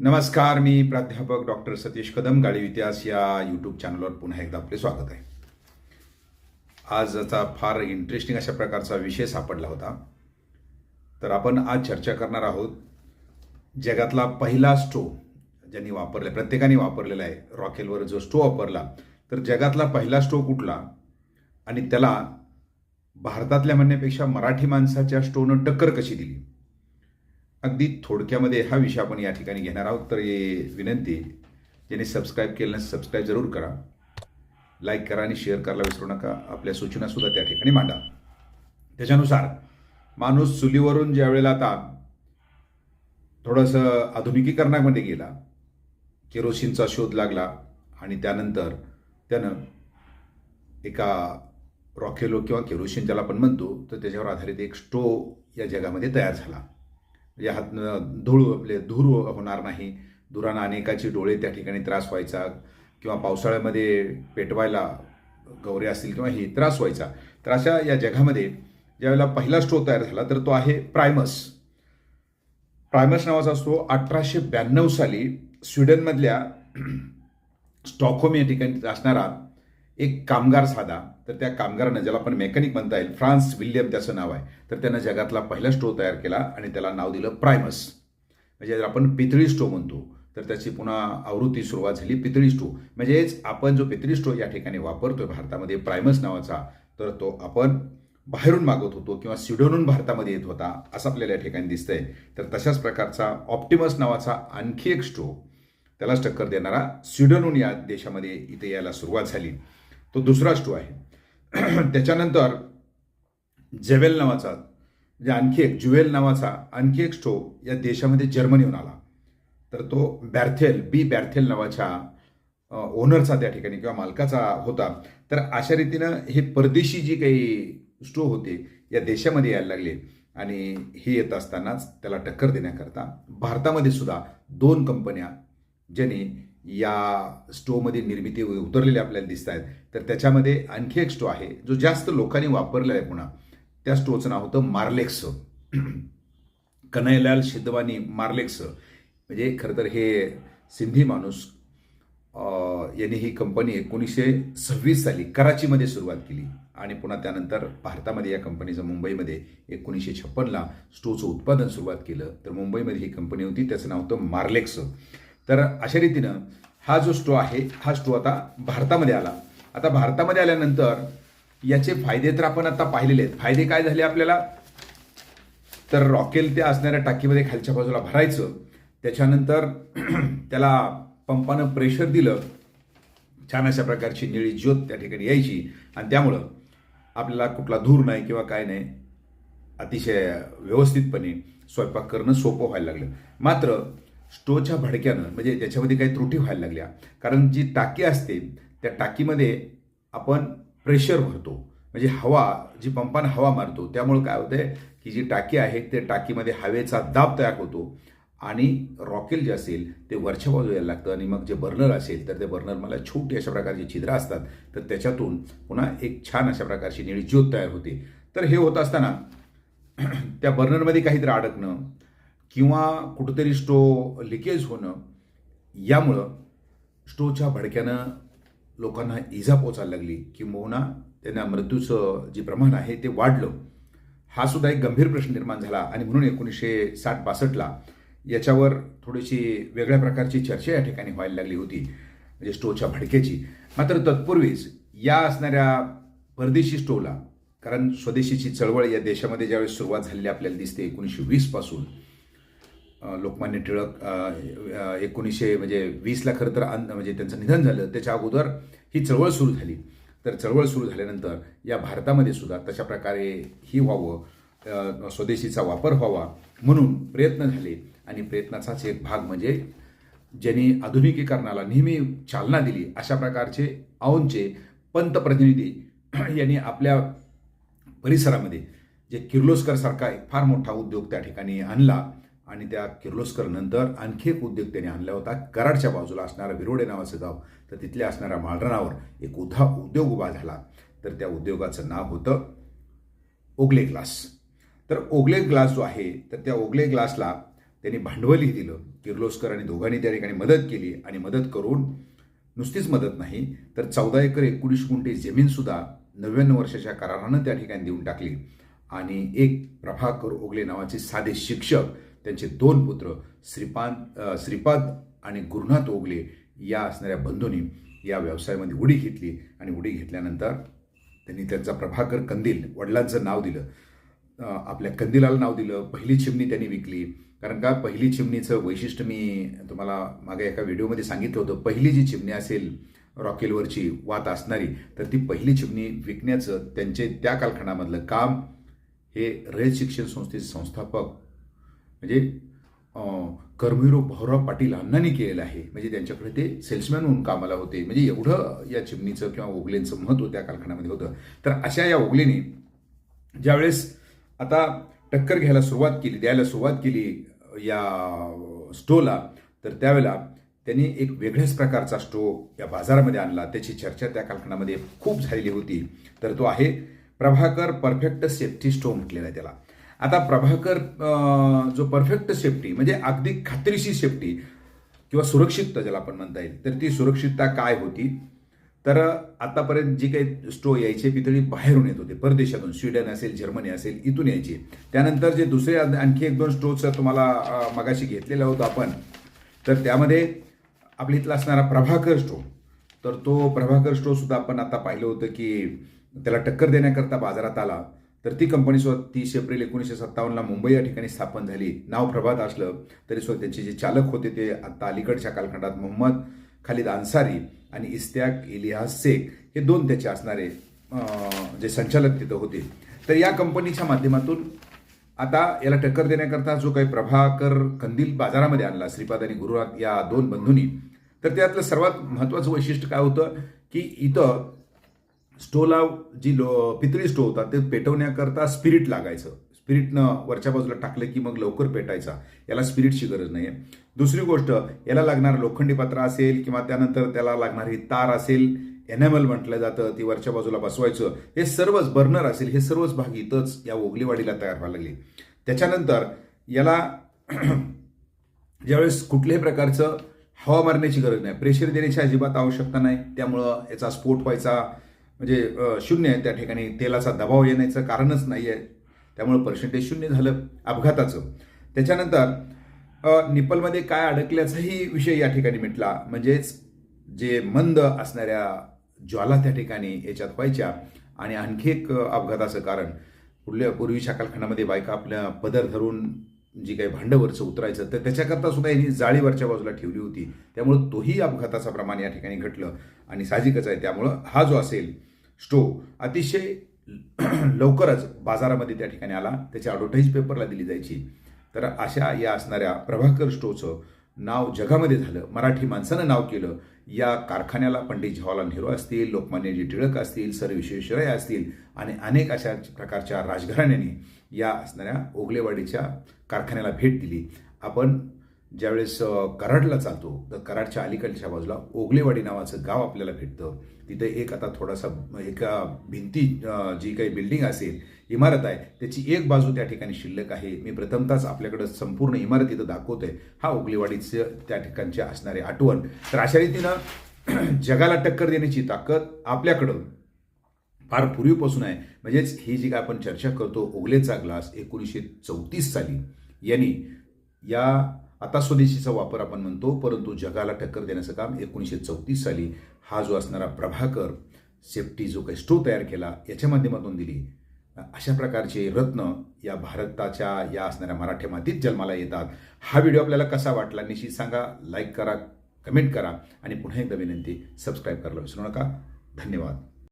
नमस्कार मी प्राध्यापक डॉक्टर सतीश कदम गाडी इतिहास या यूट्यूब चॅनलवर पुन्हा एकदा आपले स्वागत आहे. आजचा फार इंटरेस्टिंग अशा प्रकारचा विषय सापडला होता. तर आपण आज चर्चा करणार आहोत जगातला पहिला स्टो ज्यांनी वापरला प्रत्येकाने वापरलेला आहे रॉकेलवर जो स्टो वापरला तर जगातला पहिला स्टो कुठला? आणि त्याला भारतातल्या म्हणण्यापेक्षा मराठी माणसाच्या स्टोनं टक्कर कशी दिली? अगदी थोडक्यामध्ये हा विषय आपण या ठिकाणी घेणार आहोत. तर हे विनंती ज्यांनी सबस्क्राईब केलं ना सबस्क्राईब जरूर करा. लाईक करा आणि शेअर करायला विसरू नका. आपल्या सूचनासुद्धा त्या ठिकाणी मांडा. त्याच्यानुसार माणूस चुलीवरून ज्या वेळेला आता थोडंसं आधुनिकीकरणामध्ये गेला केरोसिनचा शोध लागला आणि त्यानंतर त्यानं एका रॉकेलो किंवा केरोसिन ज्याला आपण म्हणतो तर त्याच्यावर आधारित एक स्टोव या जगामध्ये तयार झाला. या हात धूळ आपले धूर होणार नाही. धुरानं अनेकाचे डोळे त्या ठिकाणी त्रास व्हायचा किंवा पावसाळ्यामध्ये पेटवायला गौरे असतील किंवा हे त्रास व्हायचा. तर अशा या जगामध्ये ज्यावेळेला पहिला स्टोव तयार झाला तर तो आहे प्रायमस. प्रायमस नावाचा असतो अठराशे ब्याण्णव साली स्वीडनमधल्या स्टॉकहोम या ठिकाणी असणारा एक कामगार साधा तर त्या कामगारानं ज्याला आपण मेकॅनिक म्हणता येईल फ्रान्स विल्यम त्याचं नाव आहे तर त्यानं जगातला पहिला स्टोव तयार केला आणि त्याला नाव दिलं प्रायमस. म्हणजे जर आपण पितळी स्टोव म्हणतो तर त्याची पुन्हा आवृत्ती सुरुवात झाली पितळी स्टोव म्हणजेच आपण जो पितळी स्टोव या ठिकाणी वापरतोय भारतामध्ये प्रायमस नावाचा तर तो आपण बाहेरून मागवत होतो किंवा स्वीडनहून भारतामध्ये येत होता असं आपल्याला या ठिकाणी दिसतंय. तर तशाच प्रकारचा ऑप्टिमस नावाचा आणखी एक स्टोव त्यालाच टक्कर देणारा स्विडनहून या देशामध्ये इथे यायला सुरुवात झाली. तो दुसरा स्टो आहे. त्याच्यानंतर जेवेल नावाचा म्हणजे आणखी एक ज्युवेल नावाचा आणखी एक स्टो या देशामध्ये जर्मनीहून आला. तर तो बॅर्थेल बी बॅर्थेल नावाच्या ओनरचा त्या ठिकाणी किंवा मालकाचा होता. तर अशा रीतीनं हे परदेशी जी काही स्टो होते या देशामध्ये यायला लागले. आणि हे येत असतानाच त्याला टक्कर देण्याकरता भारतामध्ये सुद्धा दोन कंपन्या ज्यांनी या स्टोमध्ये निर्मिती उतरलेल्या आपल्याला दिसत आहेत तर त्याच्यामध्ये आणखी एक स्टो आहे जो जास्त लोकांनी वापरला आहे पुन्हा. त्या स्टोचं नाव होतं मार्लेक्स. कन्हैलाल शिदवानी मार्लेक्स. म्हणजे खरं तर हे सिंधी माणूस यांनी ही कंपनी एकोणीसशे सव्वीस साली कराचीमध्ये सुरुवात केली. आणि पुन्हा त्यानंतर भारतामध्ये या कंपनीचं मुंबईमध्ये एकोणीसशे छप्पनला स्टोचं उत्पादन सुरुवात केलं. तर मुंबईमध्ये ही कंपनी होती त्याचं नाव होतं मार्लेक्स. तर अशा रीतीनं हा जो स्टो आहे हा स्टो आता भारतामध्ये आला. आता भारतामध्ये आल्यानंतर याचे फायदे तर आपण आता पाहिलेले आहेत. फायदे काय झाले आपल्याला? तर रॉकेल त्या असणाऱ्या टाकीमध्ये खालच्या बाजूला भरायचं. त्याच्यानंतर त्याला पंपानं प्रेशर दिलं. छान अशा प्रकारची निळी ज्योत त्या ठिकाणी यायची. आणि त्यामुळं आपल्याला कुठला धूर नाही किंवा काय नाही. अतिशय व्यवस्थितपणे स्वयंपाक करणं सोपं व्हायला लागलं. मात्र स्टोच्या भडक्यानं म्हणजे त्याच्यामध्ये काही त्रुटी व्हायला लागल्या. कारण जी टाकी असते त्या टाकीमध्ये आपण प्रेशर भरतो. म्हणजे हवा जी पंपानं हवा मारतो त्यामुळे काय होतंय की जी टाकी आहे ते टाकीमध्ये हवेचा दाब तयार होतो. आणि रॉकेल जे असेल ते वरच्या बाजू यायला लागतं आणि मग जे बर्नर असेल तर ते बर्नर मला छोटी अशा प्रकारची छिद्र असतात. तर त्याच्यातून पुन्हा एक छान अशा प्रकारची निळी ज्योत तयार होते. तर हे होत असताना त्या बर्नरमध्ये काहीतरी अडकणं किंवा कुठंतरी स्टो लिकेज होणं यामुळं स्टोच्या भडक्यानं लोकांना इजा पोचायला लागली किंबहुना त्यांना मृत्यूचं जे प्रमाण आहे ते वाढलं. हा सुद्धा एक गंभीर प्रश्न निर्माण झाला आणि म्हणून एकोणीसशे साठ पासष्टला याच्यावर थोडीशी वेगळ्या प्रकारची चर्चा या ठिकाणी व्हायला लागली होती म्हणजे स्टोच्या भडक्याची मात्र तत्पूर्वीच या असणाऱ्या परदेशी स्टोला कारण स्वदेशीची चळवळ या देशामध्ये ज्यावेळेस सुरुवात झालेली आपल्याला दिसते एकोणीसशे वीसपासून लोकमान्य टिळक एकोणीसशे म्हणजे वीसला खरं तर म्हणजे त्यांचं निधन झालं. त्याच्या अगोदर ही चळवळ सुरू झाली. तर चळवळ सुरू झाल्यानंतर या भारतामध्ये सुद्धा तशा प्रकारे ही व्हावं स्वदेशीचा वापर व्हावा म्हणून प्रयत्न झाले. आणि प्रयत्नाचाच एक भाग म्हणजे ज्यांनी आधुनिकीकरणाला नेहमी चालना दिली अशा प्रकारचे औंचे पंतप्रतिनिधी यांनी आपल्या परिसरामध्ये जे किर्लोस्करसारखा एक फार मोठा उद्योग त्या ठिकाणी आणला. आणि त्या किर्लोस्कर नंतर आणखी एक उद्योग त्याने आणला होता. कराडच्या बाजूला असणारा विरोडे नावाचं गाव. तर तिथल्या असणाऱ्या माळरानावर एक उधा उद्योग उभा झाला. तर त्या उद्योगाचं नाव होतं ओगले ग्लास. तर ओगले ग्लास जो आहे तर त्या ओगले ग्लासला त्यांनी भांडवलही दिलं. किर्लोस्कर आणि दोघांनी त्या ठिकाणी मदत केली आणि मदत करून नुसतीच मदत नाही तर चौदा एकर एकोणीस गुंठे जमीनसुद्धा नव्याण्णव वर्षाच्या करारानं त्या ठिकाणी देऊन टाकली. आणि एक प्रभाकर ओगले नावाचे साधे शिक्षक त्यांचे दोन पुत्र श्रीपाद श्रीपाद आणि गुरुनाथ ओगले या असणाऱ्या बंधूंनी या व्यवसायामध्ये उडी घेतली आणि उडी घेतल्यानंतर त्यांनी त्यांचा प्रभाकर कंदील वडिलांचं नाव दिलं. आपल्या कंदिलाला नाव दिलं पहिली चिमणी त्यांनी विकली. कारण का? पहिली चिमणीचं वैशिष्ट्य मी तुम्हाला मागे एका व्हिडिओमध्ये सांगितलं होतं. पहिली जी चिमणी असेल रॉकेलवरची वात असणारी तर ती पहिली चिमणी विकण्याचं त्यांचे त्या कालखंडामधलं काम हे रयत शिक्षण संस्थेचे संस्थापक म्हणजे अं, भाऊराव पाटील अण्णांनी केलेलं आहे. म्हणजे त्यांच्याकडे ते सेल्समॅन म्हणून कामाला होते. म्हणजे एवढं या चिमणीचं किंवा ओगलेंचं महत्त्व त्या कारखान्यामध्ये होतं. तर अशा या ओगलेनी ज्यावेळेस आता टक्कर घ्यायला सुरुवात केली द्यायला सुरुवात केली या स्टोला तर त्यावेळेला त्यांनी एक वेगळ्याच प्रकारचा स्टो या बाजारामध्ये आणला. त्याची चर्चा त्या कालखंडामध्ये खूप झालेली होती. तर तो आहे प्रभाकर परफेक्ट सेफ्टी स्टो म्हटलेला आहे त्याला. आता प्रभाकर जो परफेक्ट सेफ्टी म्हणजे अगदी खात्रीशी सेफ्टी किंवा सुरक्षितता ज्याला आपण म्हणता येईल तर ती सुरक्षितता काय होती? तर आतापर्यंत जी काही स्टो यायचे पितळी बाहेरून येत होते. परदेशातून स्वीडन असेल जर्मनी असेल इथून यायची. त्यानंतर जे दुसरे आणखी एक दोन स्टोचं तुम्हाला मगाशी घेतलेला होतं आपण तर त्यामध्ये आपल्या इथला असणारा प्रभाकर स्टो तर तो प्रभाकर स्टो सुद्धा आपण आता पाहिलं होतं की त्याला टक्कर देण्याकरता बाजारात आला. तर ती कंपनी सुद्धा तीस एप्रिल एकोणीसशे सत्तावन्नला मुंबई या ठिकाणी स्थापन झाली. नाव प्रभात असलं तरी सुद्धा त्यांचे जे चालक होते ते आता अलीकडच्या कालखंडात मोहम्मद खालिद अन्सारी आणि इस्त्याक इलिहास शेख हे दोन त्याचे असणारे जे संचालक तिथं होते. तर या कंपनीच्या माध्यमातून आता याला टक्कर देण्याकरता जो काही प्रभाकर कंदील बाजारामध्ये आणला श्रीपाद आणि गुरुनाथ या दोन बंधूंनी तर त्यातलं सर्वात महत्त्वाचं वैशिष्ट्य काय होतं की इथं स्टोला जी लो पितळी स्टो होता ते पेटवण्याकरता स्पिरिट लागायचं. स्पिरिटनं वरच्या बाजूला टाकलं की मग लवकर पेटायचा. याला स्पिरिटची गरज नाही आहे दुसरी गोष्ट याला लागणार लोखंडी पात्र असेल किंवा त्यानंतर त्याला लागणारी तार असेल एनॅमल म्हटलं जातं ती वरच्या बाजूला बसवायचं हे सर्वच बर्नर असेल हे सर्वच भाग इथंच या ओगलीवाडीला तयार व्हायला लागले. त्याच्यानंतर याला ज्यावेळेस कुठल्याही प्रकारचं हवा मारण्याची गरज नाही. प्रेशर देण्याची अजिबात आवश्यकता नाही. त्यामुळं याचा स्फोट व्हायचा. म्हणजे शून्य आहे त्या ठिकाणी. तेलाचा दबाव येण्याचं कारणच नाही आहे त्यामुळं पर्सेंटेज शून्य झालं अपघाताचं. त्याच्यानंतर निपलमध्ये काय अडकल्याचाही विषय या ठिकाणी मिटला. म्हणजेच जे मंद असणाऱ्या ज्वाला त्या ठिकाणी याच्यात व्हायच्या आणि आणखी एक अपघाताचं कारण. पुढल्या पूर्वीच्या कालखंडामध्ये बायका आपल्या पदर धरून जी काही भांडवरचं उतरायचं तर त्याच्याकरता सुद्धा यांनी जाळीवरच्या बाजूला ठेवली होती. त्यामुळं तोही अपघाताचा प्रमाण या ठिकाणी घटलं आणि साहजिकच आहे. त्यामुळं हा जो असेल स्टो अतिशय लवकरच बाजारामध्ये त्या ठिकाणी आला. त्याची ॲडव्हर्टाईज पेपरला दिली जायची. तर अशा या असणाऱ्या प्रभाकर स्टोचं नाव जगामध्ये झालं. मराठी माणसानं नाव केलं. या कारखान्याला पंडित जवाहरलाल नेहरू असतील लोकमान्यजी टिळक असतील सर विश्वेश्वरय असतील आणि अनेक अशा प्रकारच्या राजघराण्याने या असणाऱ्या ओगलेवाडीच्या कारखान्याला भेट दिली. आपण ज्यावेळेस कराडला चालतो तर कराडच्या अलीकडच्या बाजूला ओगलेवाडी नावाचं गाव आपल्याला भेटतं. तिथे एक आता थोडासा एका भिंती जी काही बिल्डिंग असेल इमारत आहे त्याची एक बाजू त्या ठिकाणी शिल्लक आहे. मी प्रथमतःच आपल्याकडं संपूर्ण इमारत इथं दाखवतोय. हा ओगलेवाडीचं त्या ठिकाणची असणारी आठवण. तर अशा रीतीनं जगाला टक्कर देण्याची ताकद आपल्याकडं फार पूर्वीपासून आहे. म्हणजेच ही जी काय आपण चर्चा करतो ओगलेचा ग्लास एकोणीसशे चौतीस साली यांनी या आता स्वदेशीचा वापर आपण म्हणतो परंतु जगाला टक्कर देण्याचं काम एकोणीसशे चौतीस साली हा जो असणारा प्रभाकर सेफ्टी जो काही स्टो तयार केला याच्या माध्यमातून दिली. अशा प्रकारचे रत्न या भारताच्या या असणाऱ्या मराठी मातीत जन्माला येतात. हा व्हिडिओ आपल्याला कसा वाटला निश्चित सांगा लाईक करा कमेंट करा आणि पुन्हा एकदा विनंती सबस्क्राईब करायला विसरू नका. धन्यवाद.